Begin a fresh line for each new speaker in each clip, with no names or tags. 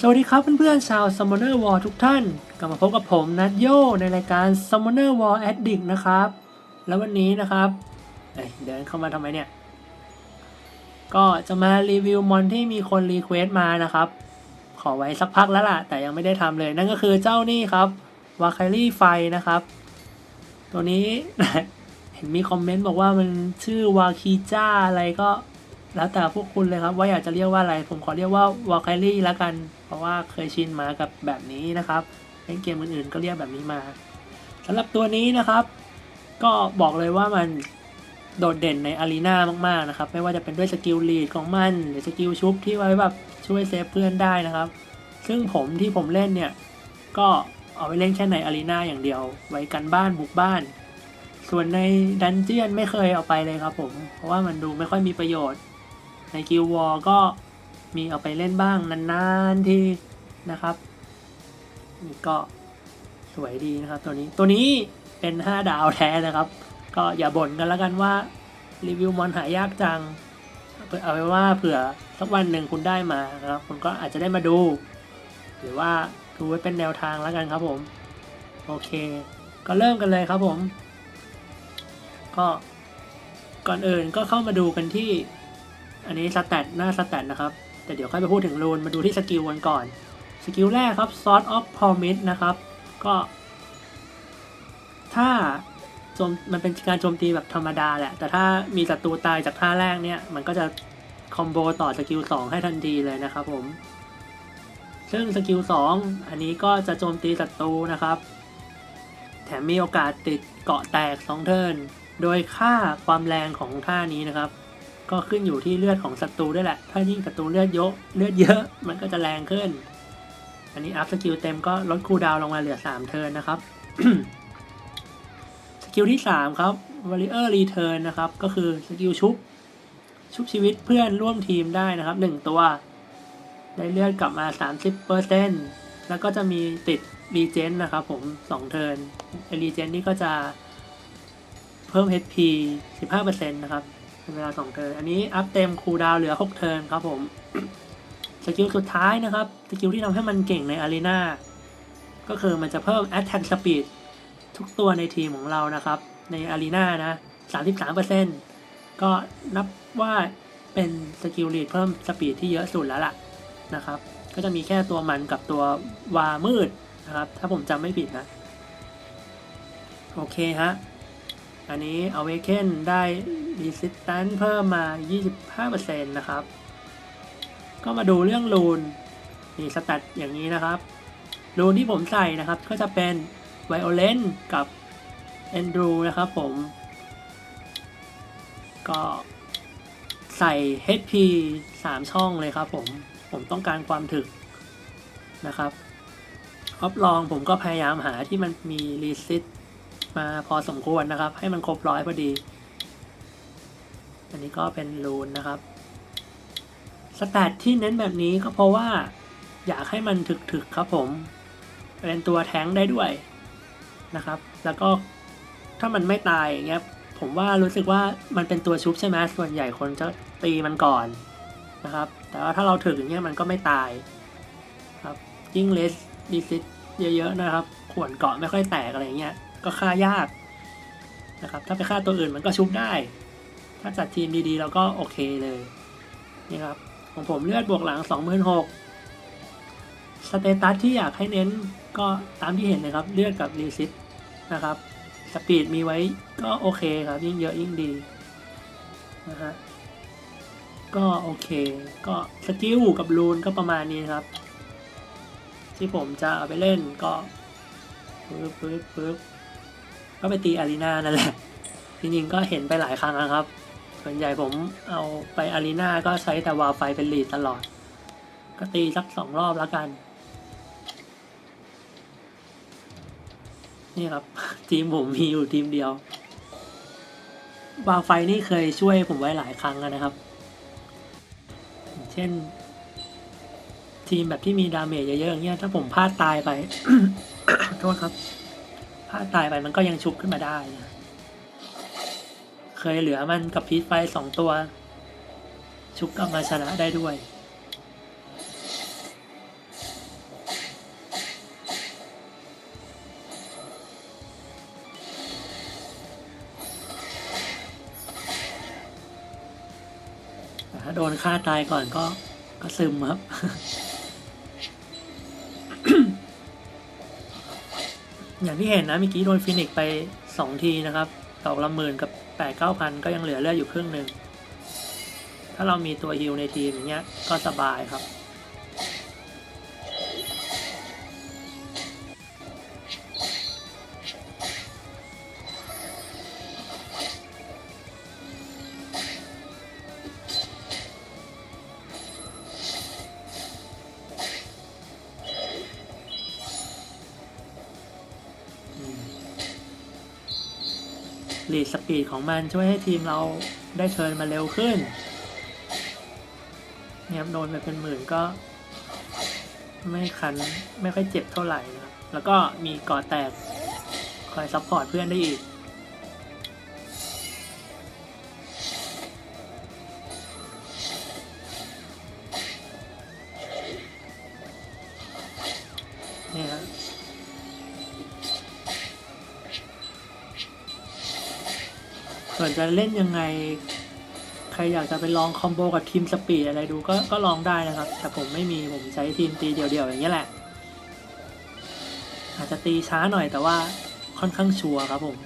สวัสดีครับเพื่อนๆชาว Summoner War ทุกท่าน กลับมาพบกับผมนัทโยในรายการ Summoner War Addict นะครับ แล้ววันนี้นะครับเเดินเข้ามาทำไมเนี่ย ก็จะมารีวิวมอนที่มีคนรีเควสต์มานะครับ ขอไว้สักพักแล้วล่ะ แต่ยังไม่ได้ทำเลย นั่นก็คือเจ้านี่ครับวาคารี่ไฟนะครับ ตัวนี้ เห็นมีคอมเมนต์บอกว่ามันชื่อวาคีจ้าอะไรก็ แล้วแต่พวกคุณเลยครับ ว่าอยากจะเรียกว่าอะไร ผมขอเรียกว่าวอลค y รี่ล้วกัน เพราะว่าเคยชินมากับแบบนี้นะครับเล่นเกมอื่นๆก็เรียกแบบนี้มาสำหรับตัวนี้นะครับ ก็บอกเลยว่ามันโดดเด่นในอารีนามากๆนะครับ ไม่ว่าจะเป็นด้วยสกิลลีดของมัน หรือสกิลชุบที่ไว้แบบช่วยเซฟเพื่อนได้นะครับ ซึ่งผมที่ผมเล่นเนี่ย ก็เอาไว้เล่นแค่ในอารีนาอย่างเดียว ไว้กันบ้านบุกบ้าน ส่วนในดันเจียนไม่เคยเอาไปเลยครับผม เพราะว่ามันดูไม่ค่อยมีประโยชน์ ในกิลวอลก็มีเอาไปเล่นบ้างนานๆทีนะครับนี่ก็สวยดีนะครับตัวนี้ตัวนี้เป็น 5 ดาวแท้นะครับ ก็อย่าบ่นกันแล้วกันว่า รีวิวมอนหายากจัง เอาไว้ว่าเผื่อสักวันหนึ่งคุณได้มานะครับคุณก็อาจจะได้มาดู หรือว่าดูไว้เป็นแนวทางแล้วกันครับผม โอเค ก็เริ่มกันเลยครับผม ก็ก่อนอื่นก็เข้ามาดูกันที่ อันนี้สแตทหน้าสแตทนะครับ แต่เดี๋ยวค่อยไปพูดถึงรูนมาดูที่สกิลกันก่อน สกิลแรกครับ Sword of Promise นะครับ ก็ ถ้าโจมมันเป็นการโจมตีแบบธรรมดาแหละ แต่ถ้ามีศัตรูตายจากท่าแรกเนี่ย มันก็จะคอมโบต่อสกิล2 ให้ทันทีเลยนะครับผม ซึ่งสกิล2 อันนี้ก็จะโจมตีศัตรูนะครับ แถมมีโอกาสติดเกาะแตก2เทิร์น โดยค่าความแรงของท่านี้นะครับ ก็ขึ้นอยู่ที่เลือดของศัตรูด้วยแหละ ถ้ายิ่งศัตรูเลือดเยอะเลือดเยอะมันก็จะแรงขึ้น อันนี้อัพสกิลเต็มก็ลดคูลดาวลงมาเหลือ 3 เทิร์นนะครับสกิลที่ 3 ครับ Warrior Return นะครับ ก็คือสกิลชุบชุบชีวิตเพื่อนร่วมทีมได้นะครับ 1 ตัว ได้เลือดกลับมา 30%แล้วก็จะมีติดรีเจนนะครับผม 2 เทิร์นรีเจนนี่ก็จะเพิ่ม HP 15%นะครับ เป็นเวลา2เทิร์นอันนี้อัพเต็มคูดาวเหลือ 6 เทิร์นครับผมสกิลสุดท้ายนะครับสกิลที่ทำให้มันเก่งในอารีนาก็คือมันจะเพิ่ม Attack Speed ทุกตัวในทีมของเรานะครับ ในอารีนานะ 33%ก็นับว่าเป็นสกิลลีดเพิ่มสปีดที่เยอะสุดแล้วล่ะนะครับ ก็จะมีแค่ตัวมันกับตัววามืดนะครับ ถ้าผมจำไม่ผิดนะ โอเคฮะ อันนี้ Awaken ได้ Resistance เพิ่มมา 25%นะครับ ก็มาดูเรื่องรูนนี่สแตทอย่างนี้นะครับรูนที่ผมใส่นะครับก็จะเป็น Violent กับ Endru นะครับผม ก็ใส่ HP 3 ช่องเลยครับผมผมต้องการความถึกนะครับออฟลองผมก็พยายามหาที่มันมีรีซิต มาพอสมควรนะครับ ให้มันครบร้อยพอดี อันนี้ก็เป็นรูนนะครับสแตทที่เน้นแบบนี้ก็เพราะว่า อยากให้มันถึกๆครับผม เป็นตัวแท้งได้ด้วยนะครับ แล้วก็ถ้ามันไม่ตายอย่างเงี้ยผมว่ารู้สึกว่ามันเป็นตัวชุบใช่ไหมส่วนใหญ่คนจะตีมันก่อนนะครับ แต่ว่าถ้าเราถึกอย่างเงี้ยมันก็ไม่ตายครับยิ่งเลสดีซิตเยอะๆนะครับ ขวนเกาะไม่ค่อยแตกอะไรเงี้ย ก็ฆ่ายากนะครับ ถ้าไปฆ่าตัวอื่นมันก็ชุบได้ ถ้าจัดทีมดีๆเราก็โอเคเลยนี่ครับของผมเลือดบวกหลัง 26,000สเตตัสที่อยากให้เน้นก็ตามที่เห็นเลยครับ เลือดกับรีซิตนะครับ สปีดมีไว้ก็โอเคครับ ยิ่งเยอะยิ่งดีนะฮะก็โอเค ก็สกิลกับรูนก็ประมาณนี้ครับ ที่ผมจะเอาไปเล่นก็ปึ๊บปึ๊บปึ๊บ ก็ไปตีอารีนานั่นแหละจริงๆก็เห็นไปหลายครั้งนะครับ ส่วนใหญ่ผมเอาไปอารีนาก็ใช้แต่วาไฟเป็นลีดตลอด ก็ตีสักสองรอบแล้วกัน นี่ครับ ทีมผมมีอยู่ทีมเดียววาไฟนี่เคยช่วยผมไว้หลายครั้งนะครับ เช่น ทีมแบบที่มีดาเมจเยอะๆอย่างเงี้ยถ้าผมพลาดตายไป โทษครับ พลาดตายไปมันก็ยังชุบขึ้นมาได้เคยเหลือมันกับพีทไฟสองตัว ชุบกลับมาชนะได้ด้วย ถ้าโดนฆ่าตายก่อนก็ก็ซึมครับ อย่างที่เห็นนะเมื่อกี้โดนฟินิกไปสองทีนะครับตอกละหมื่นกับแปดเก้าพันก็ยังเหลือเลือดอยู่ครึ่งหนึ่ง ถ้าเรามีตัวฮิลในทีมอย่างเงี้ยก็สบายครับ ลีดสปีดของมันช่วยให้ทีมเราได้เทิร์นมาเร็วขึ้นเนี่ยครับโดนไปเป็นหมื่นก็ ไม่คันไม่ค่อยเจ็บเท่าไหร่นะครับแล้วก็มีก่อแตกคอยซัพพอร์ตเพื่อนได้อีก ส่วนจะเล่นยังไง ใครอยากจะไปลองคอมโบกับทีมสปีดอะไรดูก็ก็ลองได้นะครับ แต่ผมไม่มีผมใช้ทีมตีเดี่ยวๆอย่างนี้แหละ อาจจะตีช้าหน่อยแต่ว่าค่อนข้างชัวร์ครับผม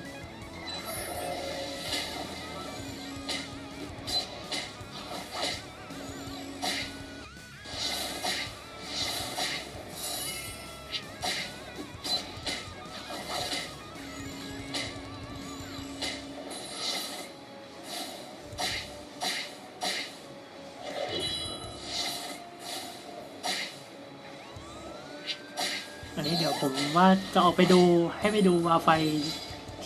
ผมว่าจะออกไปดูให้ไปดูวาไฟ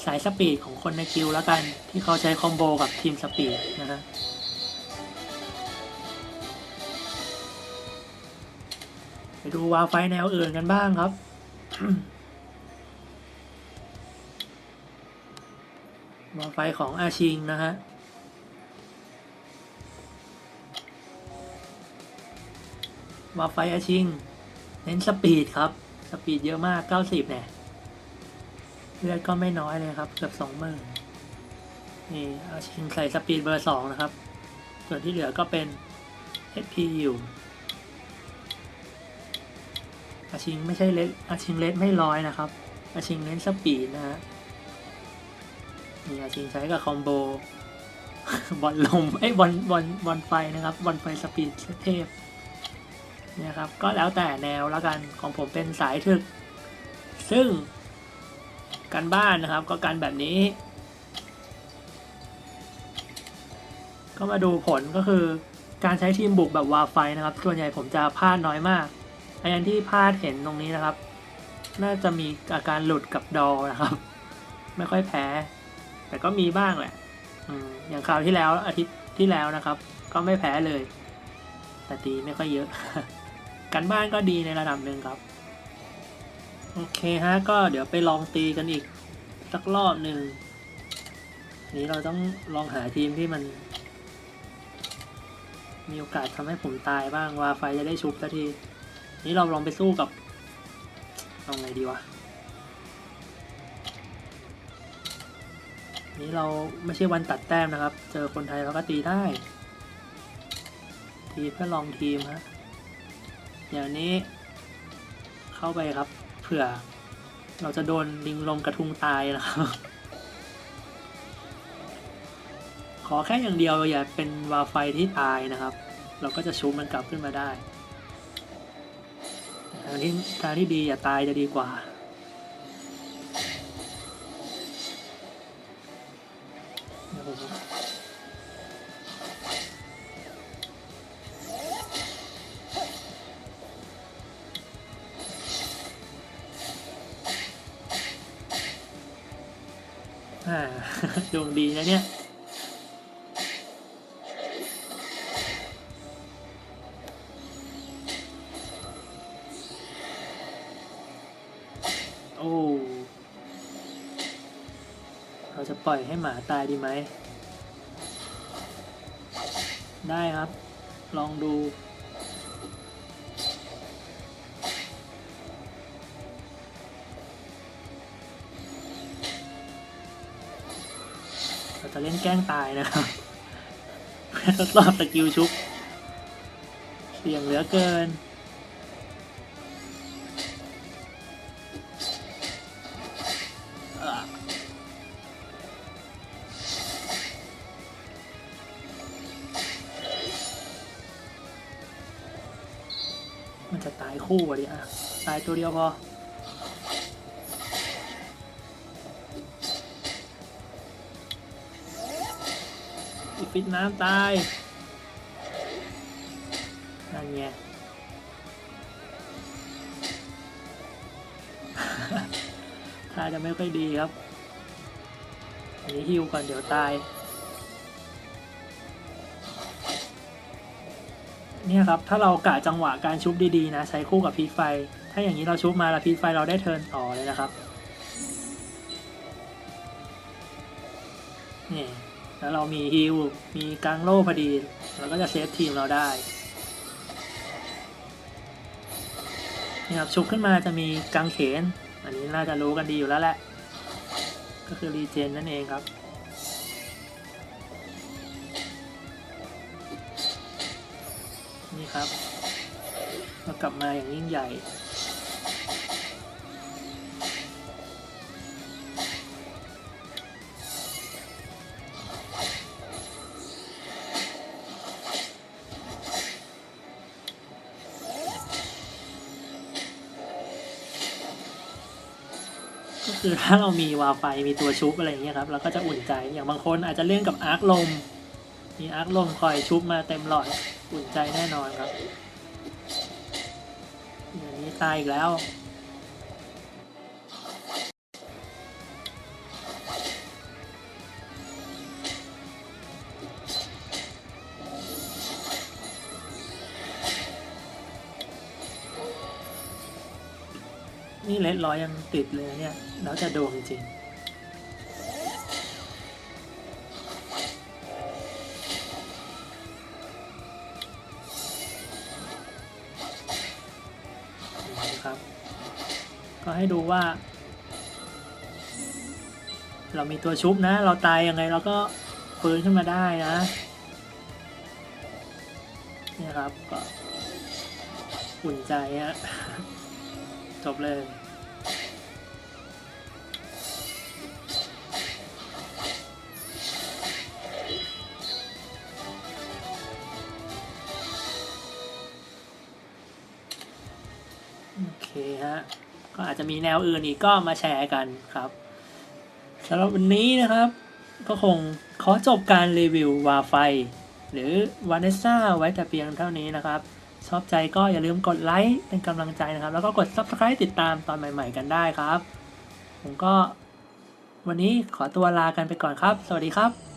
สายสปีดของคนในกิลแล้วกัน ที่เขาใช้คอมโบกับทีมสปีดนะฮะไปดูวาไฟแนวอื่นกันบ้างครับวาไฟของอาชิงนะฮะวาไฟอาชิง เน้นสปีดครับ สปีดเยอะมาก 90เนี่ยเลือดก็ไม่น้อยเลยครับ เกือบสองหมื่นนี่อาชิงใส่สปีดเบอร์สองนะครับ ส่วนที่เหลือก็เป็น HP อยู่อาชิงไม่ใช่เลสอาชิงเลสไม่ร้อยนะครับ อาชิงเน้นสปีดนะฮะนี่อาชิงใช้กับคอมโบบอลลมไอ้บอลบอลบอลไฟนะครับบอลไฟสปีดเทพ เนี่ยครับ ก็แล้วแต่แนวแล้วกันของผมเป็นสายถึก ซึ่งการบ้านนะครับ ก็การแบบนี้ ก็มาดูผลก็คือการใช้ทีมบุกแบบวาไฟนะครับ ส่วนใหญ่ผมจะพลาดน้อยมากไอ้ันที่พลาดเห็นตรงนี้นะครับ น่าจะมีอาการหลุดกับดอนะครับ ไม่ค่อยแพ้ แต่ก็มีบ้างแหละอย่างคราวที่แล้วอาทิตย์ที่แล้วนะครับ ก็ไม่แพ้เลย แต่ตีไม่ค่อยเยอะ กันบ้านก็ดีในระดับหนึ่งครับ โอเคฮะก็เดี๋ยวไปลองตีกันอีกสักรอบหนึ่งนี้เราต้องลองหาทีมที่มัน มีโอกาสทำให้ผมตายบ้างว่าไฟจะได้ชุบสักที นี้เราลองไปสู้กับเอาไงดีวะนี้เราไม่ใช่วันตัดแต้มนะครับ เจอคนไทยเราก็ตีได้ทีเพื่อลองทีมฮะ อย่างนี้ เข้าไปครับ เผื่อ เราจะโดนลิงลมกระทุงตายนะครับ ขอแค่อย่างเดียวอย่าเป็นวาไฟที่ตายนะครับ เราก็จะชุบมันกลับขึ้นมาได้ทางที่ทางที่ดีอย่าตายจะดีกว่าเดี๋ยวผม ดวงดีนะเนี่ย โอ้ เราจะปล่อยให้หมาตายดีไหม ได้ครับ ลองดู จะเล่นแกล้งตายนะครับเพื่อทดสอบสกิลชุบเสี่ยงเหลือเกิน มันจะตายคู่อะดิอะ ตายตัวเดียวพอ อีฟิตน้ำตาย นั่นไงท่าจะไม่ค่อยดีครับ อันนี้ฮิวก่อนเดี๋ยวตาย เนี่ยครับ ถ้าเรากะจังหวะการชุบดีๆนะ ใช้คู่กับพีไฟ ถ้าอย่างนี้เราชุบมาแล้วพีไฟเราได้เทิร์นต่อเลยนะครับ นี่ แล้วเรามีฮิลมีกลางโล่พอดี เราก็จะเซฟทีมเราได้นี่ครับชุบขึ้นมาจะมีกางเขน อันนี้น่าจะรู้กันดีอยู่แล้วแหละ ก็คือรีเจนนั่นเองครับนี่ครับเรากลับมาอย่างยิ่งใหญ่ คือถ้าเรามีวาไฟมีตัวชุบอะไรอย่างเงี้ยครับเราก็จะอุ่นใจอย่างบางคนอาจจะเล่นกับอาร์คลม มีอาร์คลมคอยชุบมาเต็มหลอดอุ่นใจแน่นอนครับอย่างนี้ตายอีกแล้ว เลดร้อยยังติดเลยเนี่ย แล้วจะโดนจริงนะครับ ก็ให้ดูว่า เรามีตัวชุบนะ เราตายยังไงเราก็ฟื้นขึ้นมาได้นะนี่ครับก็อุ่นใจฮะจบเลย ก็อาจจะมีแนวอื่นอีกก็มาแชร์กันครับสำหรับวันนี้นะครับ ก็คงขอจบการรีวิววาไฟ หรือวานิซ่าไว้แต่เพียงเท่านี้นะครับ ชอบใจก็อย่าลืมกดไลค์เป็นกำลังใจนะครับ แล้วก็กด Subscribe ติดตามตอนใหม่ ๆ กันได้ครับ ผมก็วันนี้ขอตัวลากันไปก่อนครับ สวัสดีครับ